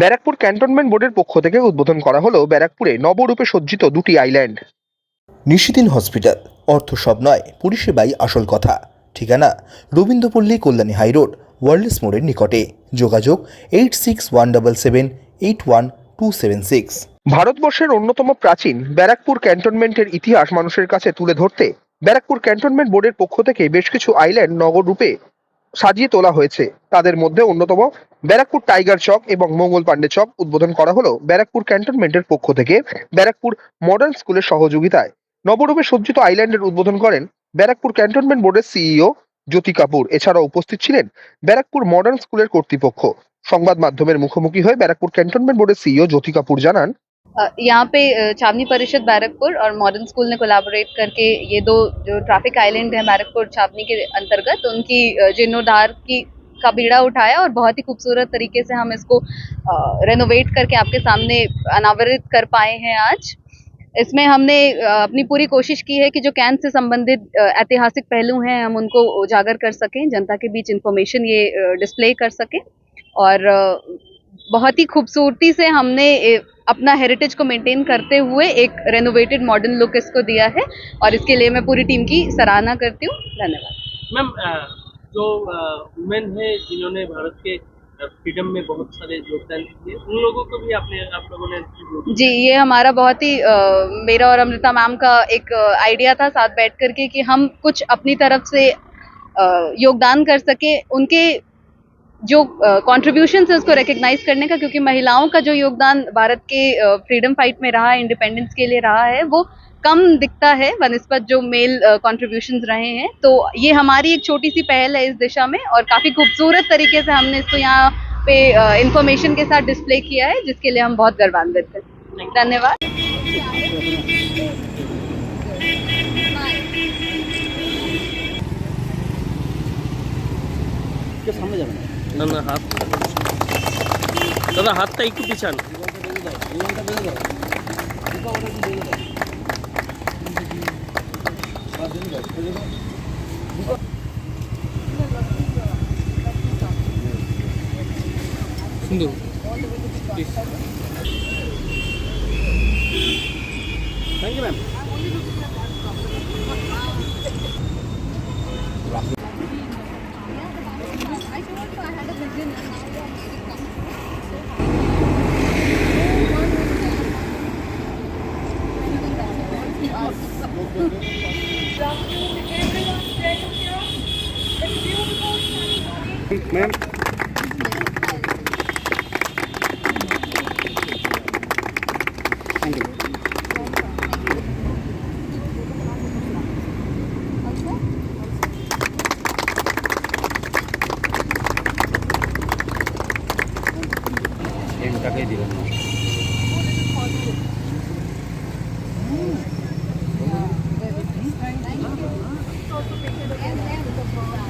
Barrackpore cantonment বোর্ডের পক্ষ থেকে উদ্বোধন করা হলো ব্যারাকপুরে নবরূপে সজ্জিত দুটি আইল্যান্ড। নিশিদিন হসপিটাল অর্থ সব নয় পরিষেবাই আসল কথা। ঠিকানা রবীন্দ্রপল্লী কল্যাণী হাইরোড ওয়ার্ল্ডস মোড়ের নিকটে। যোগাযোগ eight six one double seven eight one two seven six. ভারতবর্ষের অন্যতম প্রাচীন ব্যারাকপুর ক্যান্টনমেন্টের ইতিহাস মানুষের কাছে তুলে ধরতে ব্যারাকপুর ক্যান্টনমেন্ট বোর্ডের পক্ষ থেকে বেশ কিছু আইল্যান্ড নগর রূপে সাজিয়ে তোলা হয়েছে। তাদের মধ্যে অন্যতম ব্যারাকপুর টাইগার চক এবং মঙ্গল পান্ডে চক উদ্বোধন করা হলো ব্যারাকপুর ক্যান্টনমেন্টের পক্ষ থেকে ব্যারাকপুর মডার্ন স্কুলের সহযোগিতায়। নবরূপে সজ্জিত আইল্যান্ডের উদ্বোধন করেন ব্যারাকপুর ক্যান্টনমেন্ট বোর্ডের সিইও জ্যোতি কাপুর। এছাড়াও উপস্থিত ছিলেন ব্যারাকপুর মডার্ন স্কুলের কর্তৃপক্ষ। সংবাদ মাধ্যমের মুখোমুখি হয়ে ব্যারাকপুর ক্যান্টনমেন্ট বোর্ডের সিইও জ্যোতি কাপুর জানান यहाँ पे छावनी परिषद बैरकपुर और मॉडर्न स्कूल ने कोलैबोरेट करके ये दो, जो ट्रैफ़िक आइलैंड है बैरकपुर छावनी के अंतर्गत, उनकी जीर्णोद्धार की, का बीड़ा उठाया और बहुत ही खूबसूरत तरीके से हम इसको रेनोवेट करके आपके सामने अनावरित कर पाए हैं आज। इसमें हमने अपनी पूरी कोशिश की है कि जो कैन से संबंधित ऐतिहासिक पहलू हैं, हम उनको उजागर कर सकें, जनता के बीच इंफॉर्मेशन ये डिस्प्ले कर सकें और बहुत ही खूबसूरती से हमने अपना हेरिटेज को मेंटेन करते हुए एक रेनोवेटेड मॉडर्न लुक इसको दिया है और इसके लिए मैं पूरी टीम की सराहना करती हूँ। धन्यवाद। मैम जो वुमेन है जिन्होंने भारत के फ्रीडम में बहुत सारे योगदान दिए उन लोगों को भी आपने आप लोगों ने जी ये हमारा बहुत ही अ, मेरा और अमृता मैम का एक आइडिया था साथ बैठ करके कि हम कुछ अपनी तरफ़ से योगदान कर सके उनके जो कंट्रीब्यूशन है उसको रिकग्नाइज करने का, क्योंकि महिलाओं का जो योगदान भारत के फ्रीडम फाइट में रहा है इंडिपेंडेंस के लिए रहा है, वो कम दिखता है बनस्पत जो मेल कंट्रीब्यूशन रहे हैं। तो ये हमारी एक छोटी सी पहल है इस दिशा में, और काफ़ी खूबसूरत तरीके से हमने इसको यहाँ पे इंफॉर्मेशन के साथ डिस्प्ले किया है, जिसके लिए हम बहुत गर्वान्वित हैं। धन्यवाद। না না হাত। দাদা হাতটা একটু পিছান। সুন্দর thank you ma'am Ma'am. Thank you. Yang kakek di. Thank you.